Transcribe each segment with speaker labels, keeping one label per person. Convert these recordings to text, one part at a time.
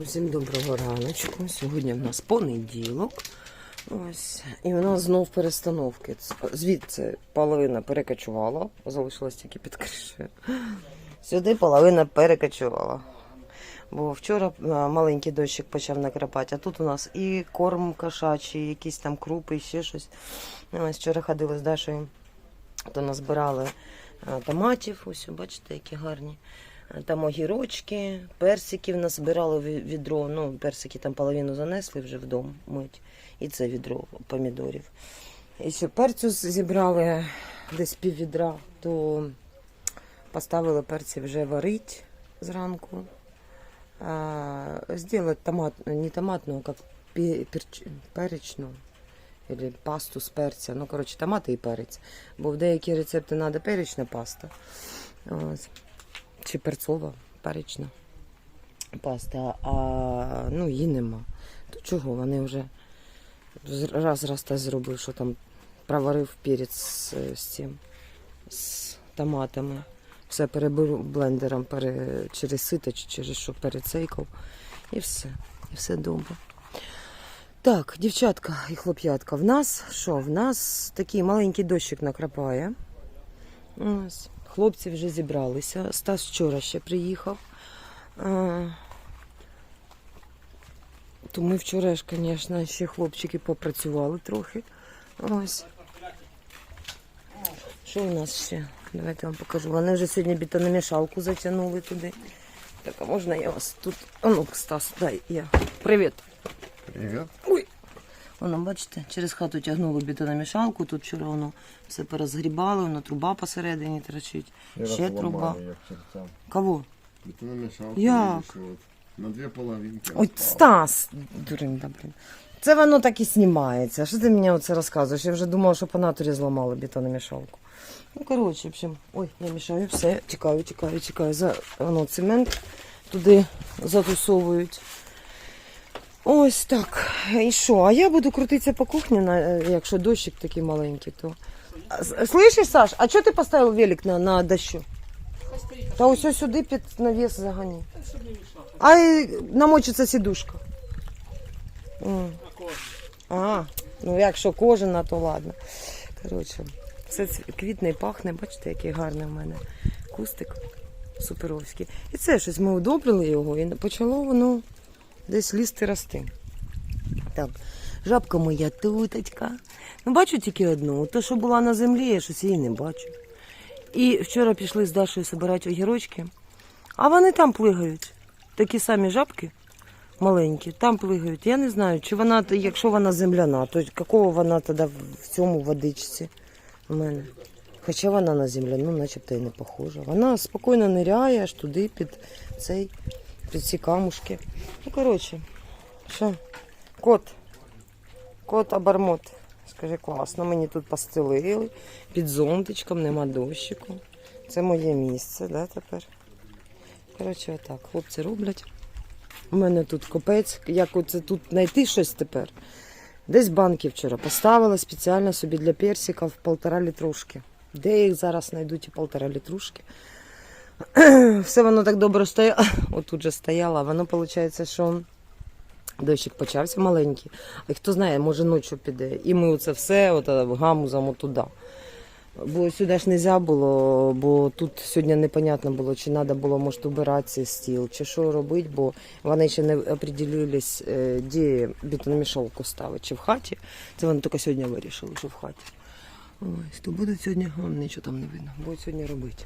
Speaker 1: Усім доброго раночку. Сьогодні в нас понеділок. Ось. І у нас знов перестановки. Звідси половина перекочувала, залишилась тільки під кришею. Сюди половина перекочувала. Бо вчора маленький дощик почав накрапати, а тут у нас і корм кошачий, якісь там крупи, і ще щось. Ось вчора ходили з Дашою, то назбирали томатів. Ось, бачите, які гарні. Там огірочки, персиків назбирали ві- відро. Ну, персики там половину занесли вже вдома мить. І це відро помідорів. І ще перцю зібрали десь пів відра, то поставили перці вже варить зранку. А, сделать томат, не томатную, как пе- перч- перечну. Или пасту з перця. Ну, коротше, томати і перець. Бо в деякі рецепти треба перечна паста. Ось чи перцова, перечна паста, а ну її нема. То чого? Вони вже раз раз те зробив, що там проварив перець з, з цим, з томатами. Все перебив блендером пере, через сито чи через що перецейкав. І все. І все добре. Так, дівчатка і хлоп'ятка, в нас що? В нас такий маленький дощик накрапає. Ось. Хлопці вже зібралися. Стас вчора ще приїхав. То ми вчора ж, звісно, ще хлопчики попрацювали трохи. Ось. Що у нас ще? Давайте я вам покажу. Вони вже сьогодні бетономішалку затягнули туди. Так, а можна я вас тут. А ну, Стас, дай я. Привіт.
Speaker 2: Привет.
Speaker 1: Воно, бачите, через хату тягнули бетономішалку. Тут вчора воно все порозгрібали, воно труба посередині торчить.
Speaker 2: Я
Speaker 1: Ще труба.
Speaker 2: чертям.
Speaker 1: Кого?
Speaker 2: Бетономешалку
Speaker 1: Як?
Speaker 2: На дві половинки.
Speaker 1: Ой. Стас! Дуринда, блін. Це воно так і знімається. Що ти мені оце розказуєш? Я вже думала, що по натурі зламали бетономішалку. Ну, коротше, в общем, ой, я мішаю все. Чекаю, чекаю, чекаю. За воно цемент туди затусовують. Ось так. І що? А я буду крутитися по кухні, якщо дощик такий маленький, то. Слышиш, Саш, а чого ти поставив велик на, на дощу? Та ось сюди під навіс загані. А намочиться сідушка. А, ну якщо кожена, то ладно. Коротше, все квітне пахне, бачите, який гарний в мене кустик суперовський. І це щось ми удобрили його, і почало воно десь лізти рости. Так, жабка моя туточка. Ну, бачу тільки одну. То, що була на землі, я щось її не бачу. І вчора пішли з Дашою збирати огірочки, а вони там плигають. Такі самі жабки маленькі, там плигають. Я не знаю, чи вона, якщо вона земляна, то якого вона тоді в цьому водичці у мене. Хоча вона на земляну, начебто і не похожа. Вона спокійно ниряє аж туди під цей, під ці камушки. Ну, коротше, що? Кот. Кот обормот. Скажи, класно, мені тут постелили, під зонтичком, нема дощику. Це моє місце, да, тепер? Коротше, отак. Хлопці роблять. У мене тут копець. Як оце тут знайти щось тепер? Десь банки вчора поставила спеціально собі для персиків полтора літрушки. Де їх зараз знайду ті полтора літрушки? Все воно так добре стояло. Отут же стояло. Воно виходить, що дощик почався маленький. А хто знає, може ночі піде. І ми оце все от, гамузом туди. Бо сюди ж не можна було, бо тут сьогодні непонятно було, чи треба було може убирати стіл, чи що робити, бо вони ще не определились, е, де бетономішалку ставити, чи в хаті. Це вони тільки сьогодні вирішили, що в хаті. Ось, то будуть сьогодні, нічого там не видно, будуть сьогодні робити.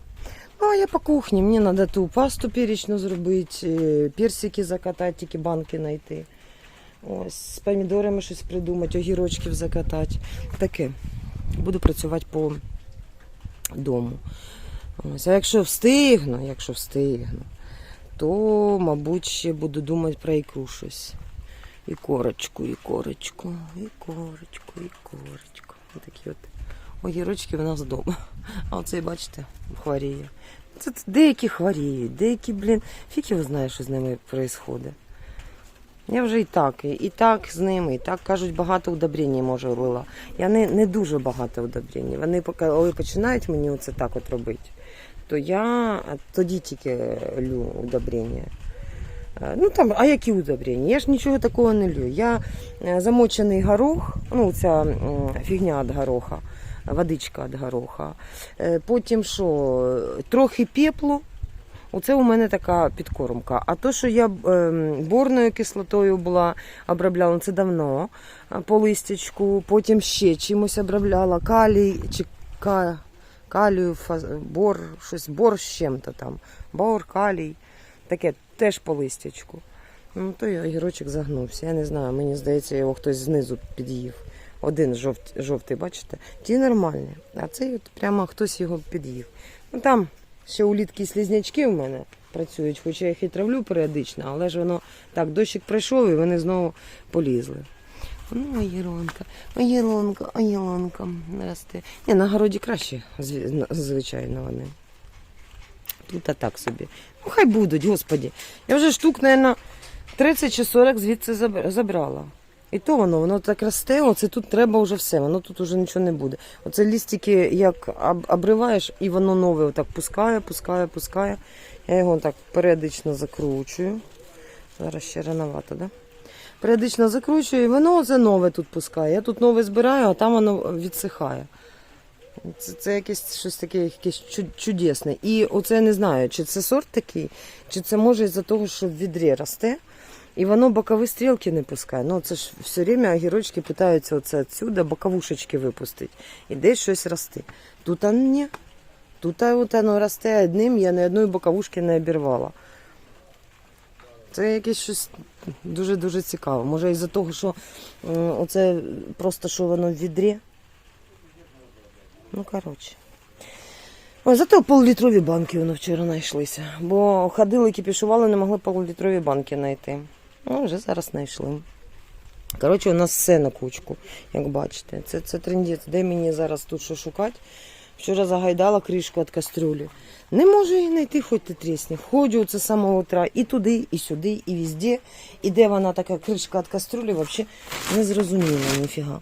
Speaker 1: А я по кухні, мені треба ту пасту перечну зробити, е, персики закатати, тільки банки знайти. Ось, з помідорами щось придумати, огірочків закатати. Таке. Буду працювати по дому. Ось, а якщо встигну, якщо встигну, то, мабуть, ще буду думати про ікру щось. І корочку, і корочку, і корочку, і корочку. Такі от огірочки в нас вдома. А оцей, бачите, хворіє. Це деякі хворіють, деякі, блін, фіг його знає, що з ними відбувається. Я вже і так, і, так з ними, і так кажуть, багато удобрень може влила. Я не, не дуже багато удобрень. Вони коли починають мені оце так от робити, то я тоді тільки лю удобрення. Е, Ну там, а які удобрення? Я ж нічого такого не лью. Я е, замочений горох, ну ця фігня від гороха, водичка від гороха. Е, Потім що, трохи пеплу. Оце у мене така підкормка. А то, що я ем, борною кислотою була обробляла, це давно по листячку, потім ще чимось обробляла, калій чи ка, калію, фаз, бор, щось бор з чим-то там. Бор, калій, таке теж по листячку. Ну, то я огірочок загнувся. Я не знаю, мені здається, його хтось знизу під'їв. Один жовт, жовтий, бачите? Ті нормальні, а цей от прямо хтось його під'їв. Ну там ще улітки слізнячки у мене працюють, хоча я їх і травлю періодично, але ж воно так, дощик пройшов і вони знову полізли. Ну, огіронка, огіронка, огіронка росте. Ні, на городі краще, звичайно, вони. Тут а так собі. Ну, хай будуть, господі. Я вже штук, мабуть, 30 чи 40 звідси забрала. І то воно, воно так росте, оце тут треба вже все, воно тут вже нічого не буде. Оце лістики як обриваєш, і воно нове отак пускає, пускає, пускає. Я його так періодично закручую. Зараз ще рановато, да? Періодично закручую, і воно оце нове тут пускає. Я тут нове збираю, а там воно відсихає. Це, це якесь щось таке, якесь чудесне. І оце я не знаю, чи це сорт такий, чи це може із-за того, що в відрі росте. І воно бокові стрілки не пускає. Ну, це ж все время огірочки питаються оце отсюда боковушечки випустити. І десь щось росте. Тут а ні. Тут от воно росте одним, я ні одної боковушки не обірвала. Це якесь щось дуже-дуже цікаве. Може, із-за того, що оце просто що воно в відрі. Ну, коротше. Ой, зато пол-літрові банки воно вчора знайшлися. Бо ходили, кипішували, не могли пол-літрові банки знайти. Ну, вже зараз знайшли. Коротше, у нас все на кучку, як бачите. Це, це трендець. Де мені зараз тут що шукати? Вчора загайдала кришку від кастрюлі. Не можу її знайти, хоч ти трісні. Ходжу це з самого утра і туди, і сюди, і везде. І де вона така кришка від кастрюлі, взагалі не зрозуміло ніфіга.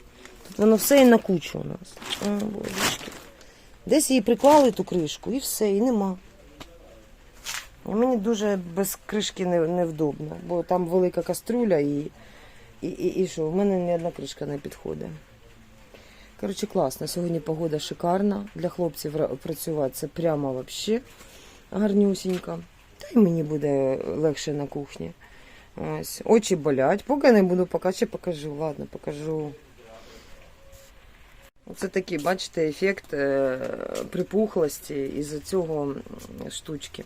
Speaker 1: Тут воно все і на кучу у нас. О. Десь її приклали ту кришку і все, і нема. І мені дуже без кришки невдобно, бо там велика кастрюля і, і, і, і що, в мене ні одна кришка не підходить. Коротше, класно. Сьогодні погода шикарна. Для хлопців працювати це прямо вообще гарнюсінько. Та й мені буде легше на кухні. Ось. Очі болять. Поки не буду, ще покажу. Ладно, покажу. Оце такий, бачите, ефект е, припухлості із цього штучки.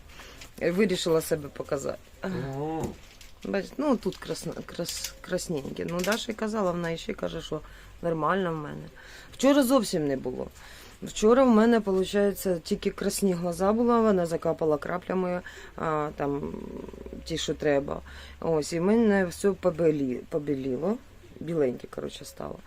Speaker 1: Вирішила себе показати. Бачите, ну тут красно, крас, красненьке. Ну, Даша й казала, вона ще каже, що нормально в мене. Вчора зовсім не було. Вчора в мене, виходить, тільки красні глаза була, вона закапала краплями а, там, ті, що треба. Ось, і в мене все побілі, побіліло. Біленьке, коротше, стало.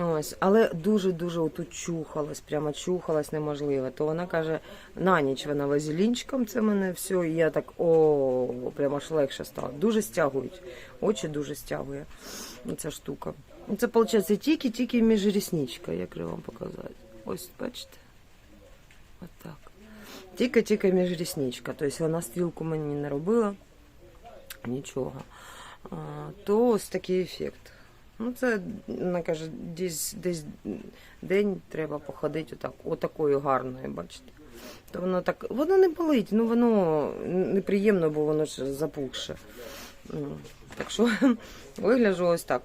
Speaker 1: Ось, але дуже-дуже отут чухалась, прямо чухалась неможливо. То вона каже, на ніч вона вазелінчиком, це мене все, і я так о, прямо аж легше стало. Дуже стягують. Очі дуже стягує ця штука. Це виходить тільки-тільки між рісничка, як вам показати. Ось, бачите? От так. Тільки-тільки між рісничка. Тобто вона стрілку мені не робила. Нічого. То ось такий ефект. Ну, це, вона каже, десь, десь день треба походити отак, отакою гарною, бачите. То воно так, воно не болить, ну воно неприємно, бо воно ж запухше. Так що вигляджу ось так.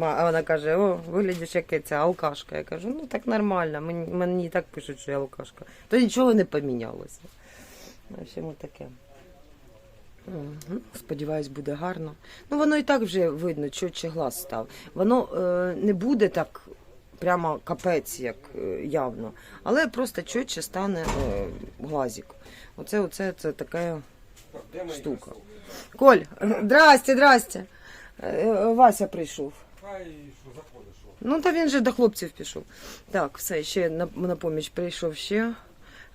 Speaker 1: А вона каже, о, виглядиш як ця алкашка. Я кажу, ну так нормально, мені, мені так пишуть, що я алкашка. То нічого не помінялося. В общем, таке. Мгм. Сподіваюсь, буде гарно. Ну, воно і так вже видно, чотче глаз став. Воно е, не буде так прямо капець, як е, явно, але просто чотче стане е, глазик. Оце, оце це така штука. Коль, здрасте, здрасте. Е, Вася прийшов. Ну, та він же до хлопців пішов. Так, все, ще на, на поміч прийшов ще.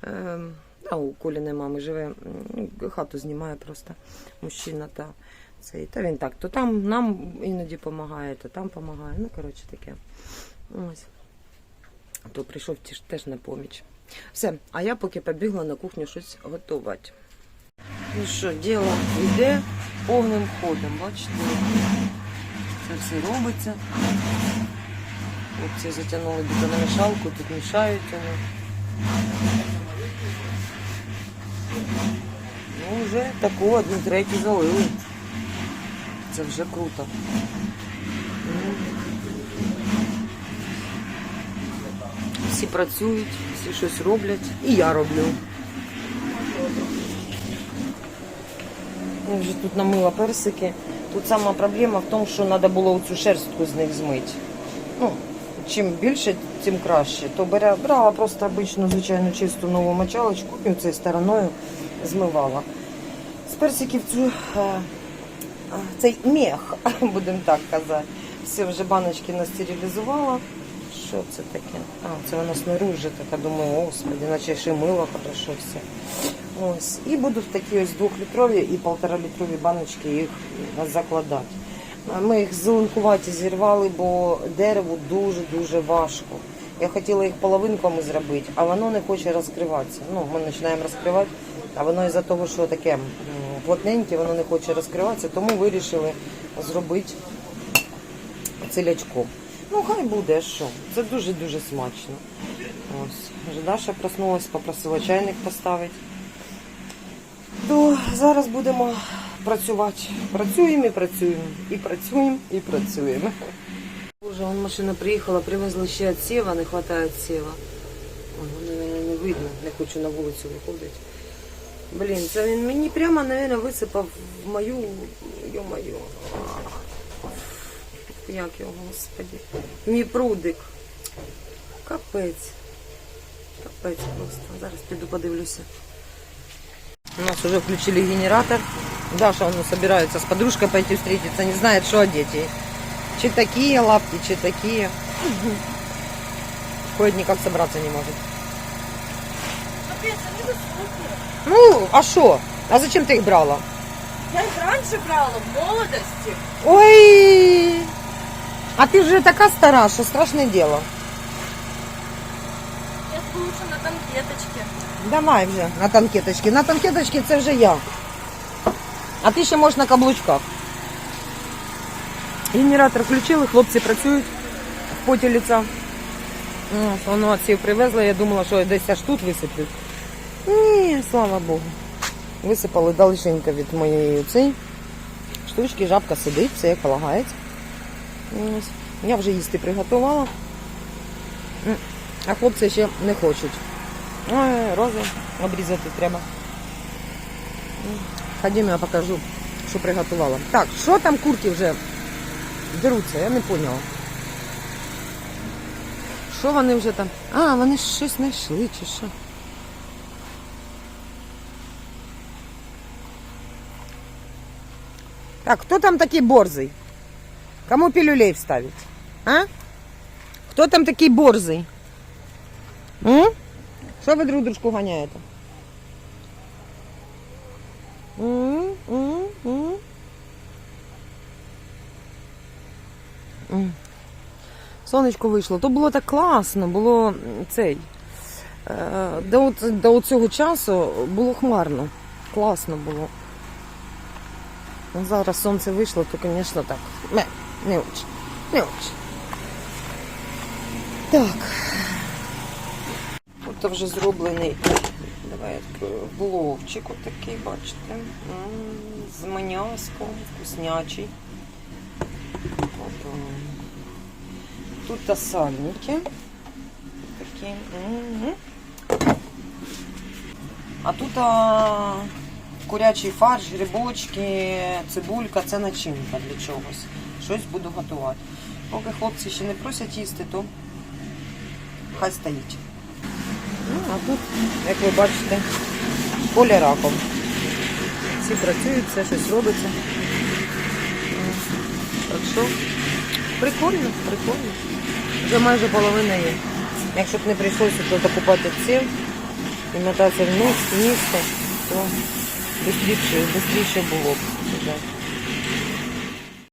Speaker 1: Е, а у Коліної мами живе, хату знімає просто мужчина. Та, цей. та він так, то там нам іноді допомагає, то там допомагає. Ну, коротше таке. Ось. То прийшов теж на поміч. Все, а я поки побігла на кухню щось готувати. Ну що, діло йде. повним ходом. Бачите? Це все робиться. Хлопці затягнули бетономішалку, тут мішають вони. Ну, вже таку одну третю залили. Це вже круто. Всі працюють, всі щось роблять. І я роблю. Я вже тут намила персики. Тут сама проблема в тому, що треба було цю шерстку з них змити. Ну, чим більше, тим краще. То брала просто обичну, звичайну чисту нову мочалочку і цією стороною змивала. З персиків цю, е, е, цей мех, будемо так казати. Все вже баночки настерилізувала. Що це таке? А, це воно снаружи, така думаю, господи, наче ще мило хорошо все. Ось. І буду в такі ось двохлітрові і полторалітрові баночки їх закладати. Ми їх зеленкуваті зірвали, бо дереву дуже-дуже важко. Я хотіла їх половинками зробити, а воно не хоче розкриватися. Ну, ми починаємо розкривати, а воно із-за того, що таке плотненьке, воно не хоче розкриватися, тому вирішили зробити цілячком. Ну, хай буде, що. Це дуже-дуже смачно. Ось. Даша проснулась, попросила чайник поставити. То зараз будемо працювати. Працюємо і працюємо. І працюємо, і працюємо. Боже, вон машина приїхала, привезли ще отсева, не вистачає. Ой, Воно, наверное, не видно, не хочу на вулицю виходити. Блін, це він мені прямо, наверное, висипав в мою, йо-моє. Як його, господи. Мій прудик. Капець. Капець просто. Зараз піду подивлюся. У нас уже включили генератор. Даша ну, собирается с подружкой пойти встретиться, не знает, что одеть ей. Чи такие лапки, чи такие. Ходит никак собраться не может. Ну, а что? А зачем ты их брала?
Speaker 3: Я их раньше брала, в молодости.
Speaker 1: Ой! А ты же такая стара, что страшное дело.
Speaker 3: Сейчас лучше на конфеточке.
Speaker 1: Давай вже на танкеточки. На танкеточки це вже я. А ти ще можеш на каблучках. Генератор включили, хлопці працюють в поті ліца. Ну, Воно отсів привезли, я думала, що десь аж тут висиплють. Ні, слава Богу. Висипали далеченько від моєї цей штучки, жабка сидить, все як полагається. Ось. Я вже їсти приготувала. А хлопці ще не хочуть. Ой, рози обрізати треба. Ходімо, я покажу, що приготувала. Так, що там курки вже деруться, я не поняла. Що вони вже там? А, вони щось знайшли чи що. Так, хто там такий борзий? Кому пілюлей вставить? А? Хто там такий борзий? М? Що ви друг дружку ганяєте? Сонечко вийшло. То було так класно, було цей. е, До, до цього часу було хмарно. Класно було. Ну, Зараз сонце вийшло, то, звісно, так. Не, не очень. Не очень. Так. Тут вже зроблений давай, бловчик отакий, бачите. З маняском, вкуснячий. Тут та сальники. Такі. А тут а, курячий фарш, грибочки, цибулька, це начинка для чогось. Щось буду готувати. Поки хлопці ще не просять їсти, то хай стоїть. Ну, а тут, як ви бачите, поля раком. Всі працюють, все щось робиться. Так що прикольно, прикольно. Вже майже половина є. Якщо б не прийшлося тут докупати ці і мотатися вниз, вниз, то швидше, бистріше було б.